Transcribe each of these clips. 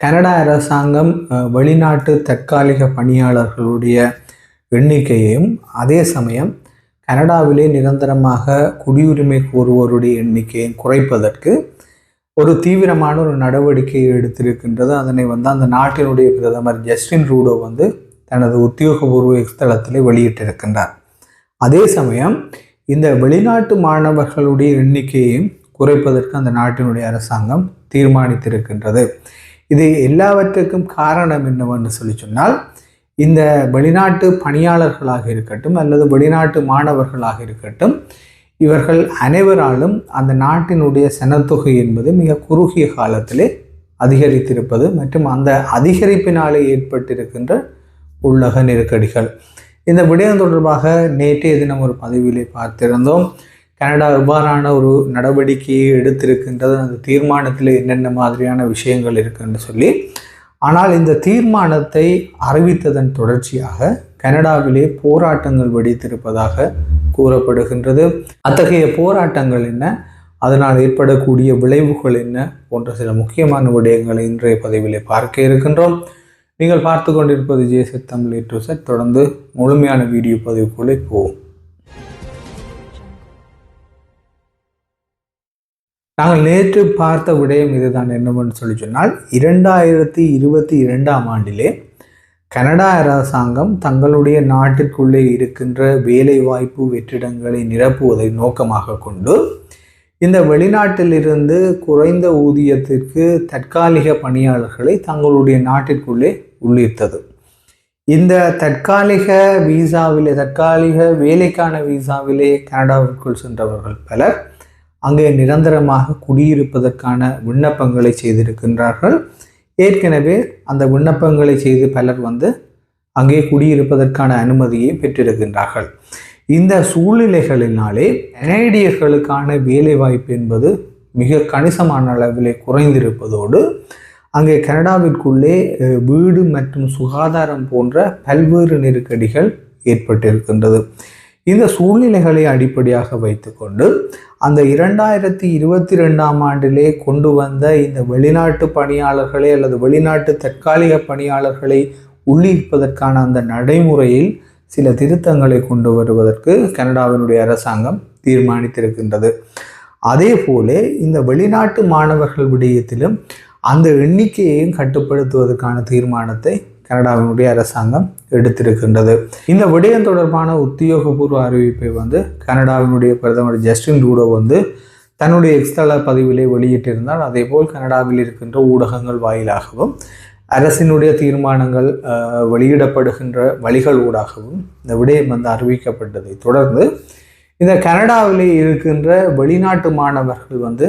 Canada அரசாங்கம் வெளிநாட்டு தற்காலிக பணியாளர்களுடைய எண்ணிக்கையையும் அதே சமயம் கனடாவிலே நிரந்தரமாக குடியுரிமை கோருவோருடைய எண்ணிக்கையை குறைப்பதற்கு ஒரு தீவிரமான ஒரு நடவடிக்கையை எடுத்திருக்கின்றது. அதனை வந்து அந்த நாட்டினுடைய பிரதமர் ஜஸ்டின் ரூடோ வந்து தனது உத்தியோகபூர்வ தளத்திலே வெளியிட்டிருக்கின்றார். அதே சமயம் இந்த வெளிநாட்டு மாணவர்களுடைய எண்ணிக்கையையும் குறைப்பதற்கு அந்த நாட்டினுடைய அரசாங்கம் தீர்மானித்திருக்கின்றது. இது எல்லாவற்றுக்கும் காரணம் என்னவென்று சொல்லி சொன்னால் இந்த வெளிநாட்டு பணியாளர்களாக இருக்கட்டும் அல்லது வெளிநாட்டு மாணவர்களாக இருக்கட்டும் இவர்கள் அனைவராலும் அந்த நாட்டினுடைய சனத்தொகை என்பது மிக குறுகிய காலத்திலே அதிகரித்திருப்பது மற்றும் அந்த அதிகரிப்பினாலே ஏற்பட்டிருக்கின்ற உள்ளக நெருக்கடிகள். இந்த விடயம் தொடர்பாக நேற்றைய தினம் ஒரு பதிவிலே பார்த்திருந்தோம். கனடா எவ்வாறான ஒரு நடவடிக்கையை எடுத்திருக்கின்றது அந்த தீர்மானத்தில் என்னென்ன மாதிரியான விஷயங்கள் இருக்குன்னு சொல்லி. ஆனால் இந்த தீர்மானத்தை அறிவித்ததன் தொடர்ச்சியாக கனடாவிலே போராட்டங்கள் வெடித்திருப்பதாக கூறப்படுகின்றது. அத்தகைய போராட்டங்கள் என்ன? அதனால் ஏற்படக்கூடிய விளைவுகள் என்ன? போன்ற சில முக்கியமான விடயங்களை இன்றைய பதிவிலே பார்க்க இருக்கின்றோம். நீங்கள் பார்த்து கொண்டிருப்பது ஜேசத் தமிழ் டு செட் தொடர்ந்து முழுமையான வீடியோ பதிவுக்குள்ளே போவோம். நாங்கள் நேற்று பார்த்த விடயம் இதுதான் என்னவென்று சொல்லி சொன்னால் இரண்டாயிரத்தி இருபத்தி இரண்டாம் ஆண்டிலே கனடா அரசாங்கம் தங்களுடைய நாட்டிற்குள்ளே இருக்கின்ற வேலைவாய்ப்பு வெற்றிடங்களை நிரப்புவதை நோக்கமாக கொண்டு இந்த வெளிநாட்டிலிருந்து குறைந்த ஊதியத்திற்கு தற்காலிக பணியாளர்களை தங்களுடைய நாட்டிற்குள்ளே உள்ளிர்த்தது இந்த தற்காலிக வீசாவிலே தற்காலிக வேலைக்கான வீசாவிலே கனடாவிற்குள் சென்றவர்கள் பலர் அங்கே நிரந்தரமாக குடியிருப்பதற்கான விண்ணப்பங்களை செய்திருக்கின்றார்கள். ஏற்கனவே அந்த விண்ணப்பங்களை செய்து பலர் வந்து அங்கே குடியிருப்பதற்கான அனுமதியை பெற்றிருக்கின்றார்கள். இந்த சூழ்நிலைகளினாலே கனேடியர்களுக்கான வேலைவாய்ப்பு என்பது மிக கணிசமான அளவிலே குறைந்திருப்பதோடு அங்கே கனடாவிற்குள்ளே வீடு மற்றும் சுகாதாரம் போன்ற பல்வேறு நெருக்கடிகள் ஏற்பட்டிருக்கின்றது. இந்த சூழ்நிலைகளை அடிப்படையாக வைத்துக்கொண்டு அந்த இரண்டாயிரத்தி இருபத்தி ரெண்டாம் ஆண்டிலே கொண்டு வந்த இந்த வெளிநாட்டு பணியாளர்களை அல்லது வெளிநாட்டு தற்காலிக பணியாளர்களை உள்ளிருப்பதற்கான அந்த நடைமுறையில் சில திருத்தங்களை கொண்டு வருவதற்கு கனடாவினுடைய அரசாங்கம் தீர்மானித்திருக்கின்றது. அதே போல இந்த வெளிநாட்டு மாணவர்கள் விடயத்திலும் அந்த எண்ணிக்கையையும் கட்டுப்படுத்துவதற்கான தீர்மானத்தை கனடாவினுடைய அரசாங்கம் எடுத்திருக்கின்றது. இந்த விடயம் தொடர்பான உத்தியோகபூர்வ அறிவிப்பை வந்து கனடாவினுடைய பிரதமர் ஜஸ்டின் ரூடோ வந்து தன்னுடைய எக்ஸ்தள பதிவிலே வெளியிட்டிருந்தார். அதேபோல் கனடாவில் இருக்கின்ற ஊடகங்கள் வாயிலாகவும் அரசினுடைய தீர்மானங்கள் வெளியிடப்படுகின்ற வழிகள் ஊடாகவும் இந்த விடயம் வந்து அறிவிக்கப்பட்டதை தொடர்ந்து இந்த கனடாவிலே இருக்கின்ற வெளிநாட்டு மாணவர்கள் வந்து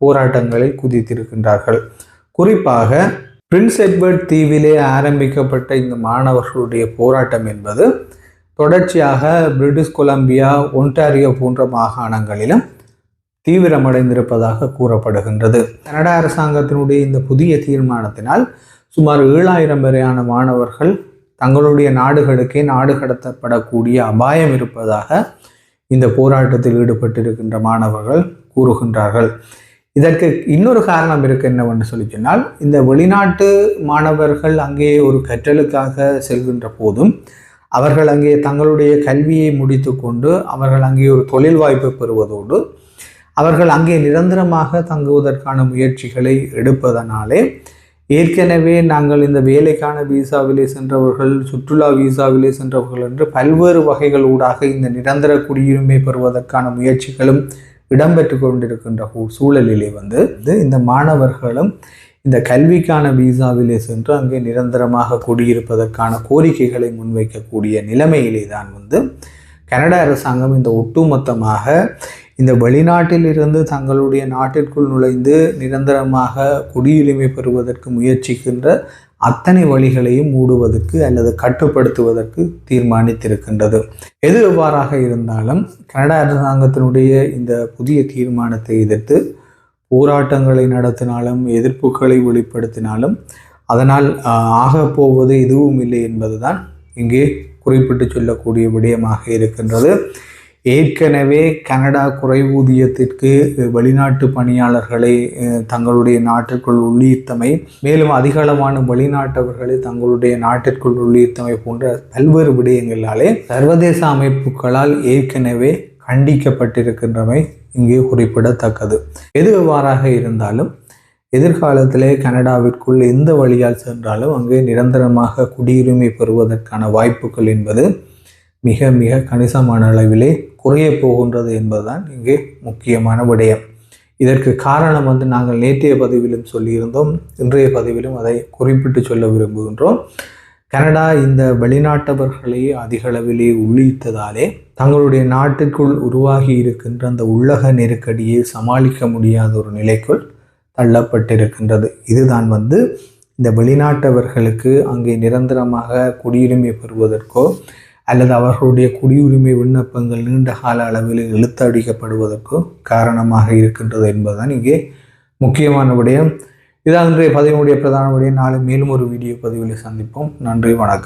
போராட்டங்களில் குதித்திருக்கின்றார்கள். குறிப்பாக பிரின்ஸ் எட்வர்ட் தீவிலே ஆரம்பிக்கப்பட்ட இந்த மாணவர்களுடைய போராட்டம் என்பது தொடர்ச்சியாக பிரிட்டிஷ் கொலம்பியா ஒன்டாரியோ போன்ற மாகாணங்களிலும் தீவிரமடைந்திருப்பதாக கூறப்படுகின்றது. கனடா அரசாங்கத்தினுடைய இந்த புதிய தீர்மானத்தினால் சுமார் ஏழாயிரம் வரையான மாணவர்கள் தங்களுடைய நாடுகளுக்கே நாடு கடத்தப்படக்கூடிய அபாயம் இருப்பதாக இந்த போராட்டத்தில் ஈடுபட்டிருக்கின்ற மாணவர்கள் கூறுகின்றார்கள். இதற்கு இன்னொரு காரணம் இருக்கு என்னவென்று சொல்லி சொன்னால் இந்த வெளிநாட்டு மாணவர்கள் அங்கே ஒரு கற்றலுக்காக செல்கின்ற போதும் அவர்கள் அங்கே தங்களுடைய கல்வியை முடித்துக்கொண்டு அவர்கள் அங்கே ஒரு தொழில் வாய்ப்பை பெறுவதோடு அவர்கள் அங்கே நிரந்தரமாக தங்குவதற்கான முயற்சிகளை எடுப்பதனாலே ஏற்கனவே நாங்கள் இந்த வேலைக்கான வீசாவிலே சென்றவர்கள் சுற்றுலா வீசாவிலே சென்றவர்கள் என்று பல்வேறு வகைகள் ஊடாக இந்த நிரந்தர குடியுரிமை பெறுவதற்கான முயற்சிகளும் இடம்பெற்று கொண்டிருக்கின்ற சூ- சூழலிலே வந்து இது இந்த மாணவர்களும் இந்த கல்விக்கான விசாவிலே சென்று அங்கே நிரந்தரமாக குடியிருப்பதற்கான கோரிக்கைகளை முன்வைக்கக்கூடிய நிலைமையிலே தான் வந்து கனடா அரசாங்கம் இந்த ஒட்டுமொத்தமாக இந்த வெளிநாட்டில் இருந்து தங்களுடைய நாட்டிற்குள் நுழைந்து நிரந்தரமாக குடியுரிமை பெறுவதற்கு முயற்சிக்கின்ற அத்தனை வழிகளையும் மூடுவதற்கு அல்லது கட்டுப்படுத்துவதற்கு தீர்மானித்திருக்கின்றது. எது எவ்வாறாக இருந்தாலும் கனடா அரசாங்கத்தினுடைய இந்த புதிய தீர்மானத்தை எதிர்த்து போராட்டங்களை நடத்தினாலும் எதிர்ப்புகளை வெளிப்படுத்தினாலும் அதனால் ஆகப்போவது ஆகப் போவது எதுவும் இல்லை என்பதுதான் இங்கே குறிப்பிட்டு சொல்லக்கூடிய விடயமாக இருக்கின்றது. ஏற்கனவே கனடா குறைவூதியத்திற்கு வெளிநாட்டு பணியாளர்களை தங்களுடைய நாட்டிற்குள் உள்ளீர்த்தமை மேலும் அதிகளவான வெளிநாட்டவர்களை தங்களுடைய நாட்டிற்குள் உள்ளீர்த்தமை போன்ற பல்வேறு விடயங்களாலே சர்வதேச அமைப்புகளால் ஏற்கனவே கண்டிக்கப்பட்டிருக்கின்றமை இங்கே குறிப்பிடத்தக்கது. எது எவ்வாறாக இருந்தாலும் எதிர்காலத்திலே கனடாவிற்குள் எந்த வழியால் சென்றாலும் அங்கே நிரந்தரமாக குடியுரிமை பெறுவதற்கான வாய்ப்புகள் என்பது மிக மிக கணிசமான அளவிலே குறைய போகின்றது என்பதுதான் இங்கே முக்கியமான விடயம். இதற்கு காரணம் வந்து நாங்கள் நேற்றைய பதிவிலும் சொல்லியிருந்தோம். இன்றைய பதிவிலும் அதை குறிப்பிட்டு சொல்ல விரும்புகின்றோம். கனடா இந்த வெளிநாட்டவர்களை அதிக அளவிலே உள்ளிட்டதாலே தங்களுடைய நாட்டிற்குள் உருவாகி இருக்கின்ற அந்த உள்ளக நெருக்கடியை சமாளிக்க முடியாத ஒரு நிலைக்குள் தள்ளப்பட்டிருக்கின்றது. இதுதான் வந்து இந்த வெளிநாட்டவர்களுக்கு அங்கே நிரந்தரமாக குடியுரிமை பெறுவதற்கோ அல்லது அவர்களுடைய குடியுரிமை விண்ணப்பங்கள் நீண்ட கால அளவில் இழுத்தடிக்கப்படுவதற்கோ காரணமாக இருக்கின்றது என்பதுதான் இங்கே முக்கியமான விடயம். இதான் இன்றைய பதிவினுடைய பிரதான விடயம். நாளை மேலும் ஒரு வீடியோ பதிவில் சந்திப்போம். நன்றி வணக்கம்.